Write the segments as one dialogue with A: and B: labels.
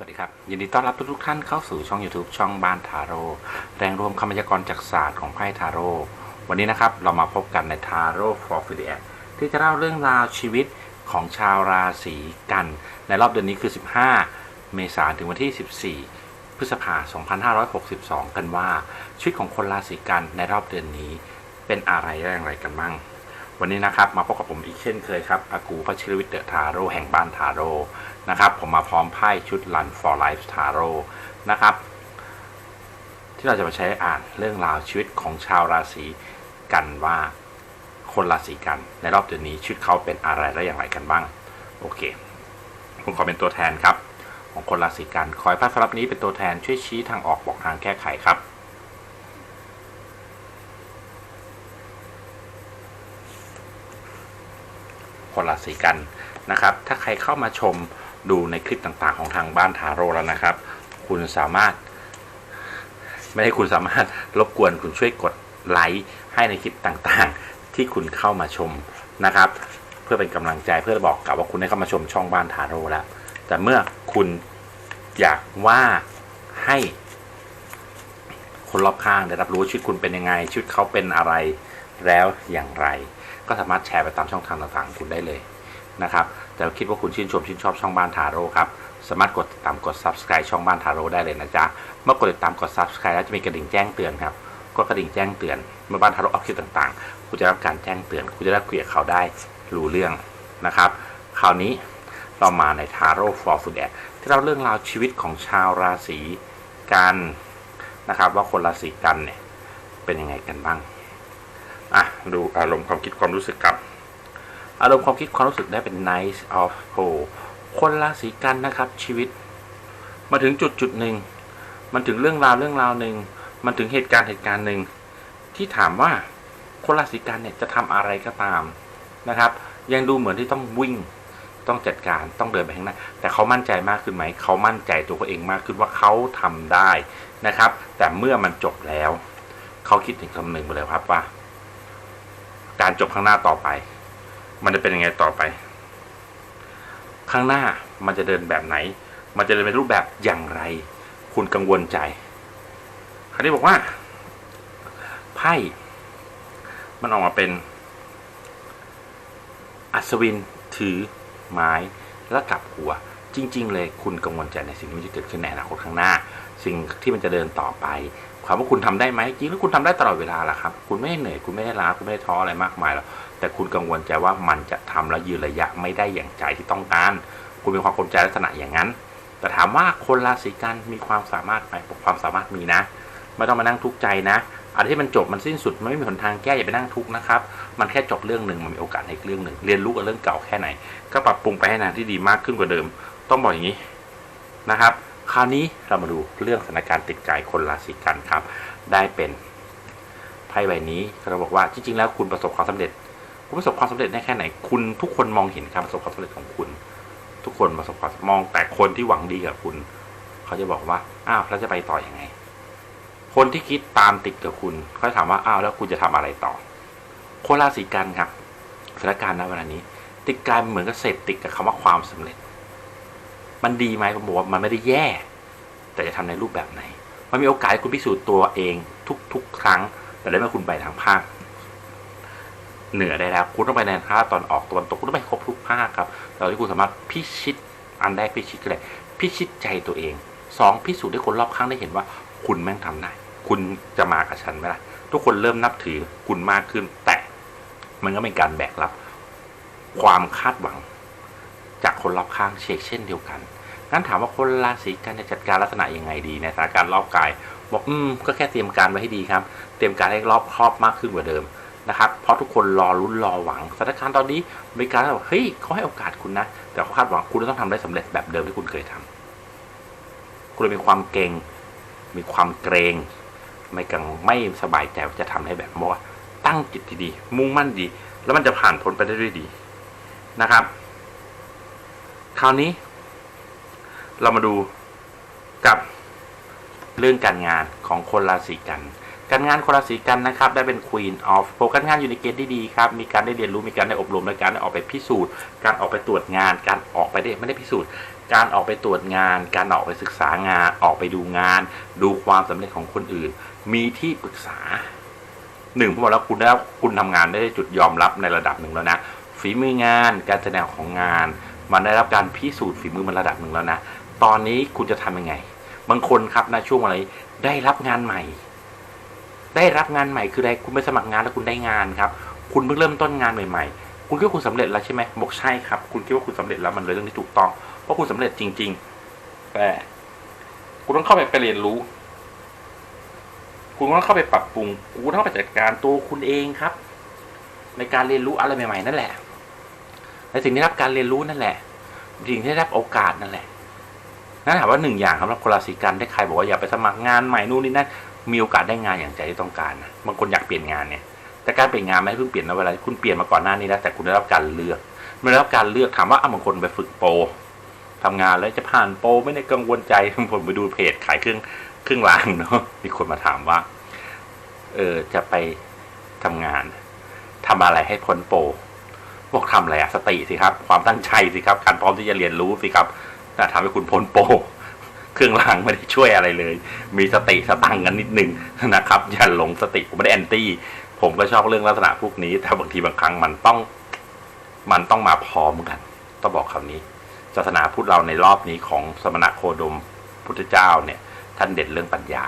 A: สวัสดีครับ ยินดีต้อนรับทุกๆท่านเข้าสู่ช่อง YouTube ช่องบ้านทาโร่แรงรวมคำพยากรณ์จากศาสตร์ของไพ่ทาโร่วันนี้นะครับ เรามาพบกันในทาโร่ for f i d i a ที่จะเล่าเรื่องราวชีวิตของชาวราศีกัน ในรอบเดือนนี้คือ 15 เมษายนถึงวันที่ 14 พฤษภาคม 2562 กันว่า ชีวิตของคนราศีกันในรอบเดือนนี้เป็นอะไรอย่างไรกันบ้าง วันนี้นะครับมาพบกับผมอีกเช่นเคยครับอากูพัชรวิทย์เดอะทาโร่แห่งบ้านทาโร่นะครับผมมาพร้อมไพ่ชุด Run for Life Tarot นะครับ ที่เราจะมาใช้อ่านเรื่องราวชีวิตของชาวราศีกันว่าคนราศีกัน ในรอบเดือนนี้ชีวิตเขาเป็นอะไรและอย่างไรกันบ้าง โอเค ผมขอเป็นตัวแทนครับ ของคนราศีกันคอยไพ่สำหรับนี้เป็นตัวแทนช่วยชี้ทางออกบอกทางแก้ไขครับ คนราศีกันนะครับ ถ้าใครเข้ามาชมดูในคลิปต่างๆ ของทางบ้านทาโร่แล้วนะครับ คุณสามารถ ไม่ให้คุณสามารถรบกวนคุณช่วยกดไลค์ให้ในคลิปต่างๆ ที่คุณเข้ามาชมนะครับ เพื่อเป็นกำลังใจเพื่อบอกกับว่าคุณได้เข้ามาชมช่องบ้านทาโร่แล้ว แต่เมื่อคุณอยากว่าให้คนรอบข้างได้รับรู้ชีวิตคุณเป็นยังไงชีวิตเขาเป็นอะไรแล้วอย่างไร ก็สามารถแชร์ไปตามช่องทางต่างๆคุณได้เลยนะครับ แต่คิดว่าคุณชื่นชมชื่นชอบช่องบ้านทาโร่ครับ สามารถกดติดตามกด subscribe ช่องบ้านทาโร่ได้เลยนะจ๊ะ เมื่อกดติดตามกด subscribe แล้วจะมีกระดิ่งแจ้งเตือนครับ ก็กระดิ่งแจ้งเตือน เมื่อบ้านทาโร่ออกคลิปต่างๆ คุณจะรับการแจ้งเตือน คุณจะได้คุยกับเขาได้รู้เรื่องนะครับ คราวนี้เรามาในทาโร่ for food ad ที่เราเรื่องราวชีวิตของชาวราศีกันนะครับ ว่าคนราศีกันเนี่ยเป็นยังไงกันบ้าง ดูอารมณ์ความคิดความรู้สึกครับ อารมณ์ความคิดความรู้สึกได้เป็น nice of p o คนราศีกันนะครับชีวิต มาถึงจุดจุดหนึ่งมันถึงเรื่องราวเรื่องราวหนึ่งมันถึงเหตุการณ์เหตุการณ์หนึ่งที่ถามว่าคนราศีกันเนี่ยจะทำอะไรก็ตามนะครับ ยังดูเหมือนที่ต้องวิ่งต้องจัดการต้องเดินไปข้างหน้าแต่เขามั่นใจมากขึ้นไหมเขามั่นใจตัวเขาเองมากขึ้นว่าเขาทำได้นะครับ แต่เมื่อมันจบแล้ว เขาคิดถึงคำหนึ่งไปเลยครับว่า การจบข้างหน้าต่อไป มันจะเป็นยังไงต่อไป ข้างหน้ามันจะเดินแบบไหน มันจะเดินเป็นรูปแบบอย่างไร คุณกังวลใจ คราวนี้บอกว่า ไพ่ มันออกมาเป็น อัศวินถือไม้แล้วกลับหัว จริง ๆ เลยคุณกังวลใจในสิ่งที่มันจะเกิดขึ้นในอนาคตข้างหน้า สิ่งที่มันจะเดินต่อไปามว่าคุณทำได้ไหมจริงแล้วคุณทำได้ตลอดเวลาแหละครับ คุณไม่เหนื่อยคุณไม่ได้ล้าคุณไม่ได้ท้ออะไรมากมายหรอกแต่คุณกังวลใจว่ามันจะทำแล้วยืนระยะไม่ได้อย่างใจที่ต้องการ คุณมีความกังวลใจลักษณะอย่างนั้น แต่ถามว่าคนราศีกันมีความสามารถไหมความสามารถมีนะ ไม่ต้องมานั่งทุกข์ใจนะอะไรที่มันจบมันสิ้นสุดไม่มีหนทางแก้อย่าไปนั่งทุกข์นะครับ มันแค่จบเรื่องหนึ่งมันมีโอกาสในเรื่องหนึ่งเรียนรู้กับเรื่องเก่าแค่ไหน ก็ปรับปรุงไปให้นานที่ดีมากขึ้นกว่าเดิม ต้องบอกอย่างนี้นะครับ คราวนี้เรามาดูเรื่องสถานการณ์ติดใจคนราศีกันครับ ได้เป็นไพ่ใบนี้เราบอกว่าจริงๆ แล้วคุณประสบความสำเร็จ คุณประสบความสำเร็จได้แค่ไหน คุณทุกคนมองเห็นการประสบความสำเร็จของคุณ ทุกคนประสบความมองแต่คนที่หวังดีกับคุณ เขาจะบอกว่าอ้าวแล้วจะไปต่ออยังไง คนที่คิดตามติดกับคุณเขาจะถามว่าอ้าวแล้วคุณจะทำอะไรต่อ คนราศีกันครับสถานการณ์ณเวลานี้ ติดกายเหมือนกับเสพติดกับคำว่าความสำเร็จ มันดีไหมผมบอกว่ามันไม่ได้แย่ แต่จะทำในรูปแบบไหน มันมีโอกาสให้คุณพิสูจน์ตัวเองทุกๆ ครั้ง แต่ได้เมื่อคุณไปทางภาคเหนือได้แล้ว คุณต้องไปในภาคตอนออกตะวันตกคุณต้องไปครบทุกภาคครับแต่ที่คุณสามารถพิชิตอันแรกพิชิตก็เลยพิชิตใจตัวเองสองพิสูจน์ให้คนรอบข้างได้เห็นว่า คุณแม่งทำได้ คุณจะมากับฉันไหมล่ะทุกคนเริ่มนับถือคุณมากขึ้น แต่มันก็เป็นการแบกรับ ความคาดหวัง คนรอบข้างเช็กเช่นเดียวกันงั้นถามว่าคนราศีกันจะจัดการลักษณะยังไงดีในสถานการณ์รอบกาย บอกอืมก็แค่เตรียมการไว้ให้ดีครับ เตรียมการให้รอบครอบมากขึ้นกว่าเดิมนะครับเพราะทุกคนรอลุ้นรอหวังสถานการณ์ตอนนี้มีการบอกเฮ้ยเขาให้โอกาสคุณนะ แต่เขาคาดหวังคุณต้องทำได้สำเร็จแบบเดิมที่คุณเคยทำคุณมีความเก่ง มีความเกรงไม่กังไม่สบายใจว่าจะทำให้แบบว่าตั้งจิตดีๆมุ่งมั่นดี แล้วมันจะผ่านพ้นไปได้ด้วยดีนะครับ คราวนี้ เรามาดูกับเรื่องการงานของคนราศีกัน การงานคนราศีกันนะครับ ได้เป็น Queen of โปการงานอยู่ในเกณฑ์ที่ดีครับ มีการได้เรียนรู้ มีการได้อบรมและการได้ออกไปพิสูจน์ การออกไปตรวจงาน การออกไปได้ไม่ได้พิสูจน์ การออกไปตรวจงาน การออกไปศึกษางาน ออกไปดูงาน ดูความสำเร็จของคนอื่น มีที่ปรึกษาหนึ่งผมบอกแล้วคุณได้คุณทำงานได้จุดยอมรับในระดับหนึ่งแล้วนะฝีมืองาน การแสดงของงาน มันได้รับการพิสูจน์ฝีมือมันระดับหนึ่งแล้วนะ ตอนนี้คุณจะทำยังไง บางคนครับนะช่วงอะไรได้รับงานใหม่ ได้รับงานใหม่คืออะไรคุณไปสมัครงานแล้วคุณได้งานครับ คุณเพิ่งเริ่มต้นงานใหม่ๆ คุณคิดว่าคุณสำเร็จแล้วใช่ไหมบอกใช่ครับ คุณคิดว่าคุณสำเร็จแล้วมันเลยเรื่องที่ถูกต้อง เพราะคุณสำเร็จจริง ๆ แต่คุณต้องเข้าไปไปเรียนรู้ คุณต้องเข้าไปปรับปรุง คุณต้องไปจัดการตัวคุณเองครับ ในการเรียนรู้อะไรใหม่ ๆ นั่นแหละ ในสิ่งที่รับการเรียนรู้นั่นแหละสิ่งที่ได้รับโอกาสนั่นแหละนั่นถามว่าหนึ่งอย่างสำหรับคนราศีกันได้ใครบอกว่าอย่าไปสมัครงานใหม่นู่นนี่นั่นมีโอกาสได้งานอย่างใจที่ต้องการนะบางคนอยากเปลี่ยนงานเนี่ยแต่การเปลี่ยนงานไม่เพิ่งเปลี่ยนนะเวลาคุณเปลี่ยนมาก่อนหน้านี้แล้วแต่คุณได้รับการเลือกไม่ได้รับการเลือกถามว่าอะบางคนไปฝึกโปรทำงานแล้วจะผ่านโปรไม่ได้กังวลใจผมไปดูเพจขายเครื่องเครื่องรางเนาะมีคนมาถามว่า เออจะไปทำงานทำอะไรให้พ้นโปร บอกทำอะไรอะสติสิครับ ความตั้งใจสิครับ การพร้อมที่จะเรียนรู้สิครับน่าทำให้คุณพ้นโปเครื่องรางไม่ได้ช่วยอะไรเลย มีสติสตังกันนิดนึงนะครับ อย่าหลงสติผมไม่ได้แอนตี้ผมก็ชอบเรื่องลักษณะพวกนี้ แต่บางทีบางครั้งมันต้อง มันต้องมาพร้อมกัน ต้องบอกคำนี้ศาสนาพุทธเราในรอบนี้ของสมณะโคดมพุทธเจ้าเนี่ย ท่านเด่นเรื่องปัญญา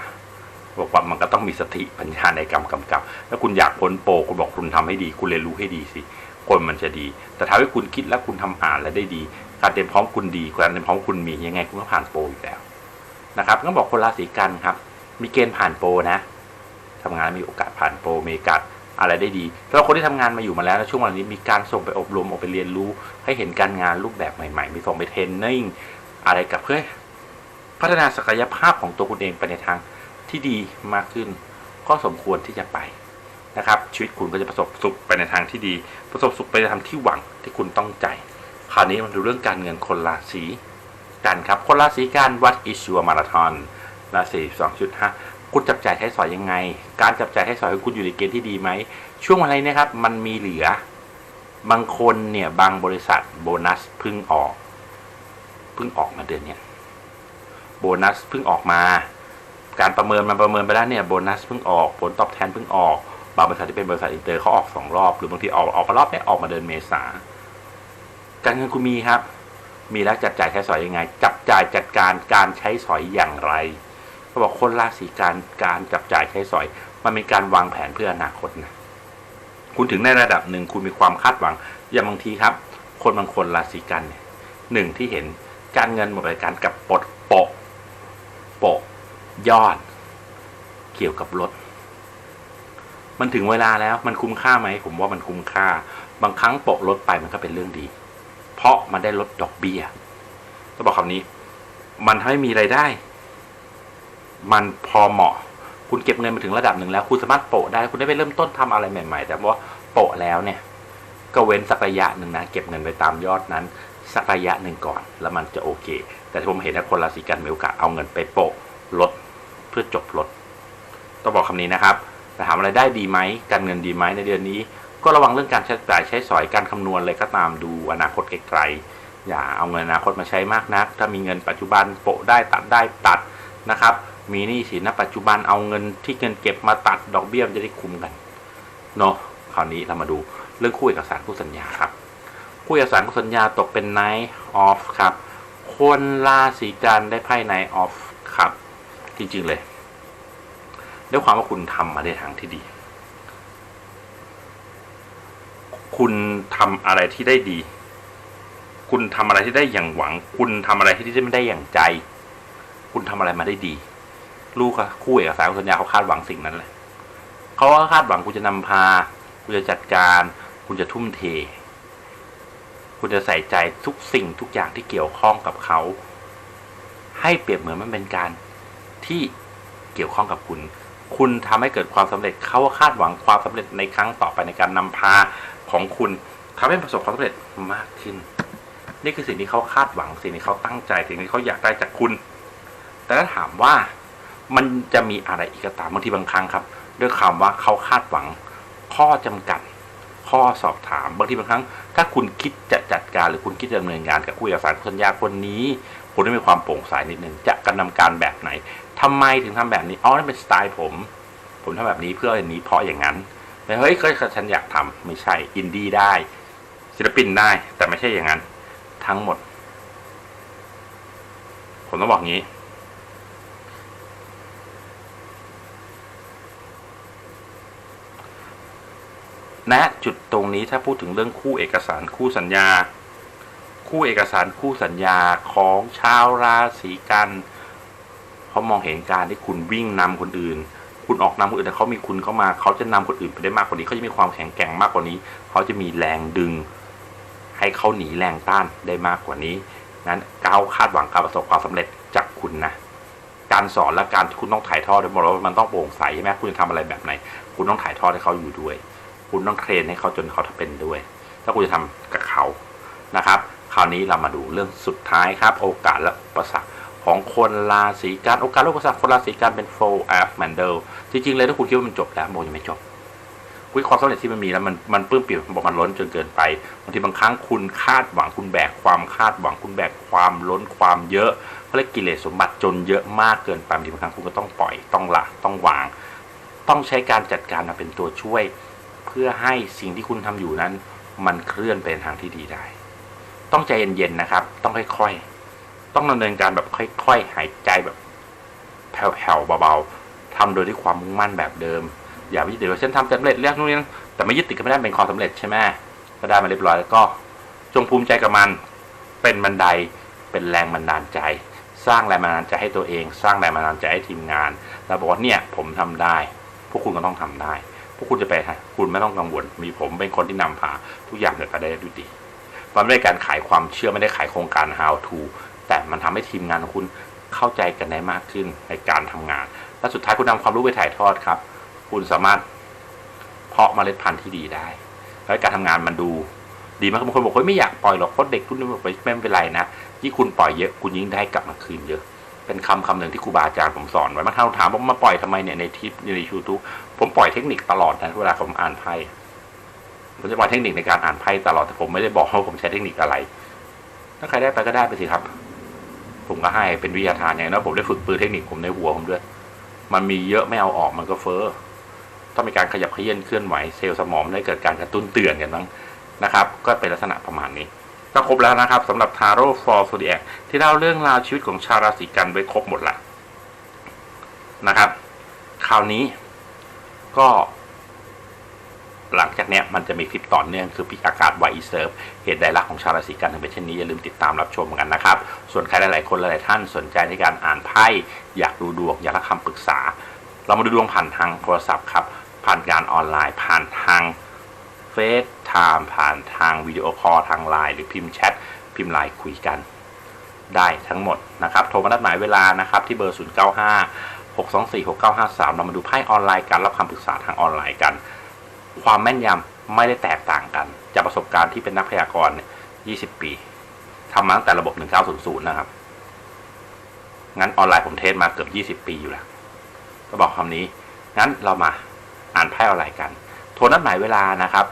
A: บอกว่ามันก็ต้องมีสติปัญญาในกรรมกำกับ ถ้าคุณอยากพ้นโปคุณบอกคุณทำให้ดี คุณเรียนรู้ให้ดีสิ คนมันจะดี แต่ถ้าให้คุณคิดแล้วคุณทำอ่านแล้วได้ดี การเตรียมพร้อมคุณดีการเตรียมพร้อมคุณมียังไงคุณก็ผ่านโปรอยู่แล้วนะครับก็บอกคนราศีกันครับ มีเกณฑ์ผ่านโปรนะทำงานมีโอกาสผ่านโปรมีโอกาสอะไรได้ดีสำหรับคนที่ทำงานมาอยู่มาแล้วในช่วงวลานี้มีการส่งไปอบรมออกไปเรียนรู้ ให้เห็นการงานรูปแบบใหม่ๆ มีส่งไปเทรนนิ่งอะไรกับเพื่อพัฒนาศักยภาพของตัวคุณเองไปในทางที่ดีมากขึ้น ก็สมควรที่จะไป นะครับ ชีวิตคุณก็จะประสบสุขไปในทางที่ดี ประสบสุขไปในทางที่หวังที่คุณต้องใจ คราวนี้มันดูเรื่องการเงินคนราศีกันครับ คนราศีกันวัดอิชัวมาราธอนราศีสองจุดห้าคุณจับจ่ายใช้สอยยังไง การจับจ่ายใช้สอยของคุณอยู่ในเกณฑ์ที่ดีไหม ช่วงอะไรนะครับ มันมีเหลือ บางคนเนี่ยบางบริษัทโบนัสเพิ่งออกเพิ่งออกมาเดือนเนี้ยโบนัสเพิ่งออกมา การประเมินมันประเมินไปแล้วเนี่ยโบนัสเพิ่งออก ผลตอบแทนเพิ่งออก บางบริษัทที่เป็นบริษัทอินเตอร์เขาออกสองรอบ หรือบางทีออกออกมารอบนี้ออกมาเดือนเมษาการเงินคุณมีครับ มีแล้วจัดจ่ายใช้สอยยังไง จับจ่ายจัดการการใช้สอยอย่างไรเขาบอกคนราศีการการจับจ่ายใช้สอย มันเป็นการวางแผนเพื่ออนาคตนะคุณถึงในระดับหนึ่งคุณมีความคาดหวัง อย่างบางทีครับ คนบางคนราศีกันเนี่ยหนึ่งที่เห็นการเงินหมดไปการกับปลดโปะโปะยอด เกี่ยวกับรถ มันถึงเวลาแล้วมันคุ้มค่าไหมผมว่ามันคุ้มค่า บางครั้งโปะรถไปมันก็เป็นเรื่องดี เพราะมันได้ลดดอกเบี้ยต้องบอกคำนี้ มันทำให้มีไรายได้ มันพอเหมาะ คุณเก็บเงินมาถึงระดับหนึ่งแล้ว คุณสามารถโปะได้ คุณได้ไปเริ่มต้นทำอะไรใหม่ ๆ แต่ว่าโปะแล้วเนี่ย ก็เว้นสักระยะหนึ่งนะเก็บเงินไปตามยอดนั้น สักระยะหนึ่งก่อน แล้วมันจะโอเค แต่ที่ผมเห็นนะคนราศีกันมีโอกาสเอาเงินไปโปะลดเพื่อจบลดต้องบอกคำนี้นะครับ ถามอะไรได้ดีไหมการเงินดีไหมในเดือนนี้ ก็ระวังเรื่องการใช้จ่ายใช้สอยการคำนวณอะไรก็ตามดูอนาคตไกลๆอย่าเอาเงินอนาคตมาใช้มากนัก ถ้ามีเงินปัจจุบันโปะได้ตัดได้ตัดนะครับ มีหนี้สินณปัจจุบันเอาเงินที่เงินเก็บมาตัดดอกเบี้ยมันจะได้คุ้มกันเนาะคราวนี้เรามาดูเรื่องคู่เอกสารคู่สัญญาครับคู่เอกสารคู่สัญญาตกเป็น night of ครับคนราศีกันได้ไพ่ night off ครับ จริงๆเลย ด้วยความว่าคุณทำมาในทางที่ดี คุณทำอะไรที่ได้ดี คุณทำอะไรที่ได้อย่างหวัง คุณทำอะไรที่ได้ไม่ได้อย่างใจ คุณทำอะไรมาได้ดี ลูกคู่เอกสารสัญญาเขาคาดหวังสิ่งนั้นเลยเขาก็คาดหวังคุณจะนำพา คุณจะจัดการ คุณจะทุ่มเท คุณจะใส่ใจทุกสิ่งทุกอย่างที่เกี่ยวข้องกับเขาให้เปรียบเหมือนมันเป็นการที่เกี่ยวข้องกับคุณ คุณทำให้เกิดความสำเร็จเขาคาดหวังความสำเร็จในครั้งต่อไปในการนำพาของคุณทำให้ประสบความสำเร็จมากขึ้น นี่คือสิ่งที่เขาคาดหวังสิ่งที่เขาตั้งใจสิ่งที่เขาอยากได้จากคุณ แต่ถ้าถามว่ามันจะมีอะไรอีกตามบางทีบางครั้งครับ ด้วยคำว่าเขาคาดหวัง ข้อจำกัด ข้อสอบถาม บางทีบางครั้ง ถ้าคุณคิดจะจัดการหรือคุณคิดจะดำเนินงานกับคู่เอกสารสัญญาคนนี้ คุณต้องมีความโปร่งใสนิดนึงจะกระทำการแบบไหน ทำไมถึงทำแบบนี้อ๋อนั่นเป็นสไตล์ผม ผมทำแบบนี้เพื่ออย่างนี้เพราะอย่างนั้นแต่เฮ้ยก็ฉันอยากทำไม่ใช่อินดี้ได้ ศิลปินได้ แต่ไม่ใช่อย่างนั้น ทั้งหมด ผมต้องบอกงี้ ณจุดตรงนี้ถ้าพูดถึงเรื่องคู่เอกสารคู่สัญญา คู่เอกสารคู่สัญญาของชาวราศีกัน เขามองเห็นการที่คุณวิ่งนำคนอื่น คุณออกนำคนอื่นแต่เขามีคุณเข้ามา เขาจะนำคนอื่นไปได้มากกว่านี้เขาจะมีความแข็งแกร่งมากกว่านี้ เขาจะมีแรงดึง ให้เขาหนีแรงต้านได้มากกว่านี้ นั้นก้าวคาดหวังการประสบความสำเร็จจากคุณนะการสอนและการที่คุณต้องถ่ายทอดด้วยบอกว่ามันต้องโปร่งใสใช่ไหมคุณจะทำอะไรแบบไหน คุณต้องถ่ายทอดให้เขาอยู่ด้วย คุณต้องเทรนให้เขาจนเขาเป็นด้วย ถ้าคุณจะทำกับเขานะครับ คราวนี้เรามาดูเรื่องสุดท้ายครับ โอกาสและประสรรค ของคนราศีกันโอกาสและอุปสรรคคนราศีกันเป็น four f m a n d e l จริงๆเลยถ้าคุณคิดว่ามันจบแล้วโมยังไม่จบคุยความสำเร็จที่มันมีแล้วมันมันปลื้มปิ่มบอกมันล้นจนเกินไปบางทีบางครั้งคุณคาดหวังคุณแบกความคาดหวังคุณแบกความล้นความเยอะเขาเรียกกิเลสสมบัติจนเยอะมากเกินไปบางทีบางครั้งคุณก็ต้องปล่อยต้องละต้องวาง ต้องใช้การจัดการมาเป็นตัวช่วย เพื่อให้สิ่งที่คุณทำอยู่นั้น มันเคลื่อนไปในทางที่ดีได้ ต้องใจเย็นๆนะครับ ต้องค่อยๆ ต้องดำเนินการแบบค่อยๆ หายใจแบบแผ่วๆเบาๆทำโดยที่ความมุ่งมั่นแบบเดิม อย่าไปยึดติดว่าฉันทำสำเร็จเรื่องนู้นนี่นั่นแต่ไม่ยึดติดก็ไม่ได้เป็นความสำเร็จใช่ไหมก็ได้มาเรียบร้อยแล้วก็จงภูมิใจกับมัน เป็นบันไดเป็นแรงบันดาลใจ สร้างแรงบันดาลใจให้ตัวเอง สร้างแรงบันดาลใจให้ทีมงาน แล้วบอกว่าเนี่ยผมทำได้ พวกคุณก็ต้องทำได้ พวกคุณจะไปฮะคุณไม่ต้องกังวล มีผมเป็นคนที่นำพาทุกอย่างเดินไปได้ด้วยดีมันไม่ได้การขายความเชื่อไม่ได้ขายโครงการ how to แต่มันทำให้ทีมงานของคุณเข้าใจกันได้มากขึ้นในการทำงาน และสุดท้ายคุณนำความรู้ไปถ่ายทอดครับ คุณสามารถเพาะเมล็ดพันธุ์ที่ดีได้ แล้วการทำงานมันดูดีมากบางคนบอกว่าไม่อยากปล่อยหรอกเพราะเด็กรุ่นนี้บอกว่าไม่เป็นไรนะยิ่งคุณปล่อยเยอะคุณยิ่งได้กลับมาคืนเยอะเป็นคำคำหนึ่งที่ครูบาอาจารย์ผมสอนไว้มาถามว่ามาปล่อยทำไมเนี่ยในทิปในยูทูบผมปล่อยเทคนิคตลอดนะเวลาผมอ่านไพ่ผมจะปล่อยเทคนิคในการอ่านไพ่ตลอดแต่ผมไม่ได้บอกว่าผมใช้เทคนิคอะไร ถ้าใครได้ไปก็ได้ไปสิครับ ผมก็ให้เป็นวิทยาทานอย่างนั้นผมได้ฝึกปืนเทคนิคผมในหัวผมด้วย มันมีเยอะไม่เอาออกมันก็เฟ้อต้องมีการขยับเขยื้อนเคลื่อนไหวเซลล์สมองได้เกิดการกระตุ้นเตือนกันบ้างนะครับ ก็เป็นลักษณะประมาณนี้ ก็ครบแล้วนะครับสำหรับ Tarot for Zodiac ที่เล่าเรื่องราวชีวิตของชาวราศีกันไว้ครบหมดละนะครับ คราวนี้ก็ หลังจากเนี้ยมันจะมีคลิปต่อเนื่องคือพิกอากาศไวอีเซิร์ฟเหตุใดรักของชาวราศีกันถึงเป็นเช่นนี้อย่าลืมติดตามรับชมกันนะครับ ส่วนใครหลายๆคนหลายๆท่านสนใจในการอ่านไพ่อยากดูดวงอยากรับคำปรึกษา เรามาดูดวงผ่านทางโทรศัพท์ครับผ่านการออนไลน์ผ่านทางเฟซไทม์ผ่านทางวิดีโอคอลทางไลน์หรือพิมพ์แชทพิมพ์ไลน์คุยกัน ได้ทั้งหมดนะครับโทรมานัดหมายเวลานะครับที่เบอร์ 0 9 5 6 2 4 6 9 5 3 เรามาดูไพ่ออนไลน์กันรับคำปรึกษาทางออนไลน์กัน ความแม่นยำไม่ได้แตกต่างกัน จากประสบการณ์ที่เป็นนักพยากรณ์20 ปีทำมาตั้งแต่ระบบ 1900 นะครับ งั้นออนไลน์ผมเทศมาเกือบ 20 ปีอยู่แล้ว ก็บอกคำนี้ งั้นเรามาอ่านไพ่ออนไลน์กัน โทรนัดหมายเวลานะครับ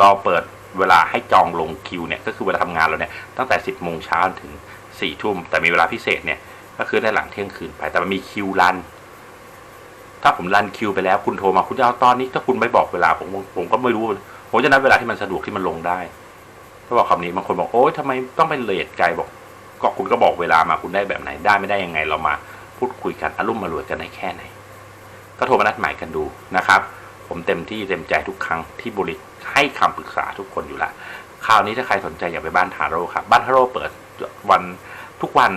A: ราเปิดเวลาให้จองลงคิวเนี่ย ก็คือเวลาทำงานเราเนี่ย ตั้งแต่ 10 โมงเช้าถึง 4 ทุ่ม แต่มีเวลาพิเศษเนี่ย ก็คือได้หลังเที่ยงคืนไป แต่มันมีคิวรัน ถ้าผมรันคิวไปแล้วคุณโทรมาคุณจะเอาตอนนี้ถ้าคุณไม่บอกเวลาผมผมก็ไม่รู้ผมจะนัดเวลาที่มันสะดวกที่มันลงได้ก็บอกคำนี้บางคนบอกโอ๊ยทำไมต้องเป็นเลทไกลบอก ก็คุณก็บอกเวลามาคุณได้แบบไหนได้ไม่ได้ยังไงเรามาพูดคุยกันอารมณ์มารวยกันได้แค่ไหน ก็โทรมานัดหมายกันดูนะครับ ผมเต็มที่เต็มใจทุกครั้งที่บริให้คำปรึกษาทุกคนอยู่ละคราวนี้ถ้าใครสนใจอยากไปบ้านทาโร่ครับ บ้านทาโร่เปิดวันทุกวัน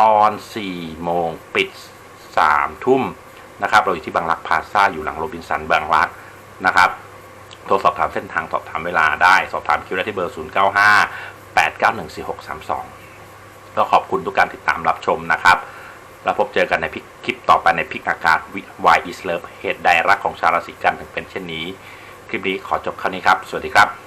A: ตอน4โมงปิด3ทุ่ม นะครับ เราอยู่ที่บางรักพาซ่าอยู่หลังโรบินสันบางรักนะครับ โทรสอบถามเส้นทางสอบถามเวลาได้ สอบถามคิวได้ที่เบอร์ 0 9 5 8 9 1 4 6 3 2 ก็ขอบคุณทุกการติดตามรับชมนะครับ แล้วพบเจอกันในคลิปต่อไปในพิกอากาศ Why is Love เหตุใดรักของชาวราศีกันถึงเป็นเช่นนี้ คลิปนี้ขอจบแคราวนี้ครับ สวัสดีครับ